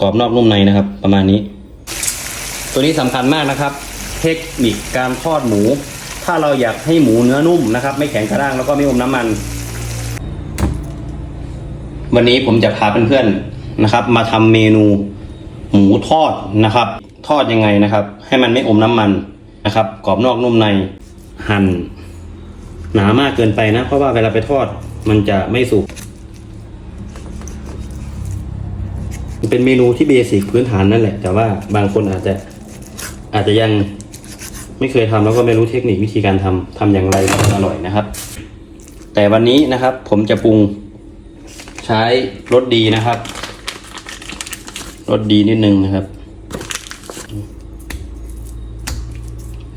กรอบนอกนุ่มในนะครับ ประมาณนี้ ตัวนี้สำคัญมากนะครับ เทคนิคการทอดหมู ถ้าเราอยากให้หมูเนื้อนุ่มนะครับ ไม่แข็งกระด้างแล้วก็ไม่อมน้ำมัน วันนี้ผมจะพาเพื่อนๆนะครับ มาทำเมนูหมูทอดนะครับ ทอดยังไงนะครับ ให้มันไม่อมน้ำมันนะครับ กรอบนอกนุ่มในหั่นหนามากเกินไปนะ เพราะว่าเวลาไปทอดมันจะไม่สุก เป็นเมนูที่เบสิกพื้นฐานนั่นแหละ แต่ว่าบางคนอาจจะอาจจะยังไม่เคยทำแล้วก็ไม่รู้เทคนิควิธีการทำทำอย่างไรถึงอร่อยนะครับ แต่วันนี้นะครับผมจะปรุงใช้รสดีนะครับรสดีนิดนึงนะครับ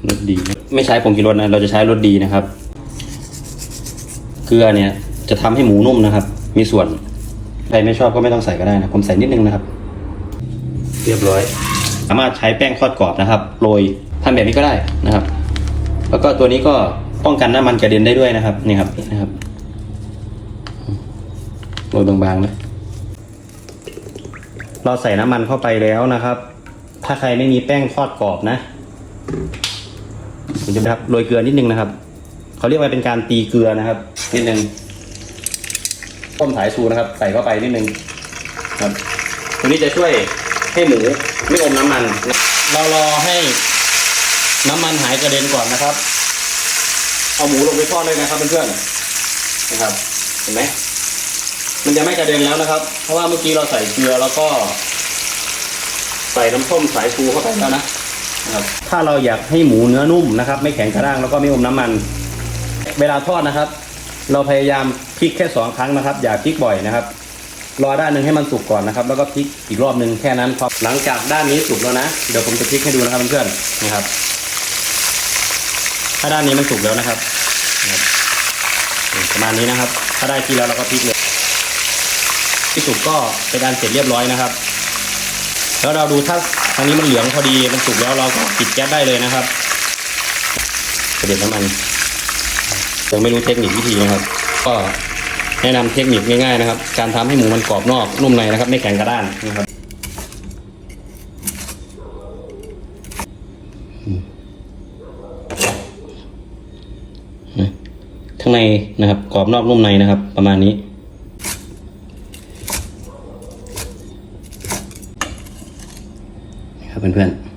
รสดี ไม่ใช้ผงกิรสนะเราจะใช้รสดีนะครับ เกลือเนี่ยจะทำให้หมูนุ่มนะครับ มีส่วน ใครไม่ชอบก็ไม่ต้องใส่ก็ได้นะผมใส่นิดนึงนะครับ เรียบร้อย สามารถใช้แป้งทอดกรอบนะครับโรยทำแบบนี้ก็ได้นะครับ แล้วก็ตัวนี้ก็ป้องกันน้ำมันกระเด็นได้ด้วยนะครับนี่ครับนะครับโรยบางๆนะเราใส่น้ำมันเข้าไปแล้วนะครับ ถ้าใครไม่มีแป้งทอดกรอบนะผมจะครับโรยเกลือนิดนึงนะครับเขาเรียกว่าเป็นการตีเกลือนะครับนิดนึง ต้มสายชูนะครับ ใส่เข้าไปนิดนึงครับตัวนี้จะช่วยให้หมูไม่อมน้ำมัน เรารอให้น้ำมันหายกระเด็นก่อนนะครับ เอาหมูลงไปทอดเลยนะครับเพื่อนๆนะครับ เห็นไหมมันจะไม่กระเด็นแล้วนะครับ เพราะว่าเมื่อกี้เราใส่เกลือแล้วก็ใส่น้ำส้มสายชูเข้าไปแล้วนะนะครับ ถ้าเราอยากให้หมูเนื้อนุ่มนะครับ ไม่แข็งกระด้างแล้วก็ไม่อมน้ำมัน เวลาทอดนะครับ เราพยายาม พลิกแค่สองครั้งนะครับ อย่าพลิกบ่อยนะครับ รอด้านหนึ่งให้มันสุกก่อนนะครับ แล้วก็พลิกอีกรอบหนึ่งแค่นั้นพอหลังจากด้านนี้สุกแล้วนะ เดี๋ยวผมจะพลิกให้ดูนะครับเพื่อนๆนะครับ ถ้าด้านนี้มันสุกแล้วนะครับประมาณนี้นะครับ ถ้าได้ที่แล้วเราก็พลิกเลยที่สุกก็เป็นอันเสร็จเรียบร้อยนะครับ แล้วเราดูถ้าทางนี้มันเหลืองพอดีมันสุกแล้วเราก็ปิดแก๊สได้เลยนะครับกระเด็นน้ำมันยังไม่รู้เทคนิควิธีนะครับ ก็ แนะนำเทคนิคง่ายๆนะครับ การทำให้หมูมันกรอบนอกนุ่มในนะครับ ไม่แข็งกระด้างนะครับข้างในนะครับกรอบนอกนุ่มในนะครับ ประมาณนี้ครับเพื่อนๆ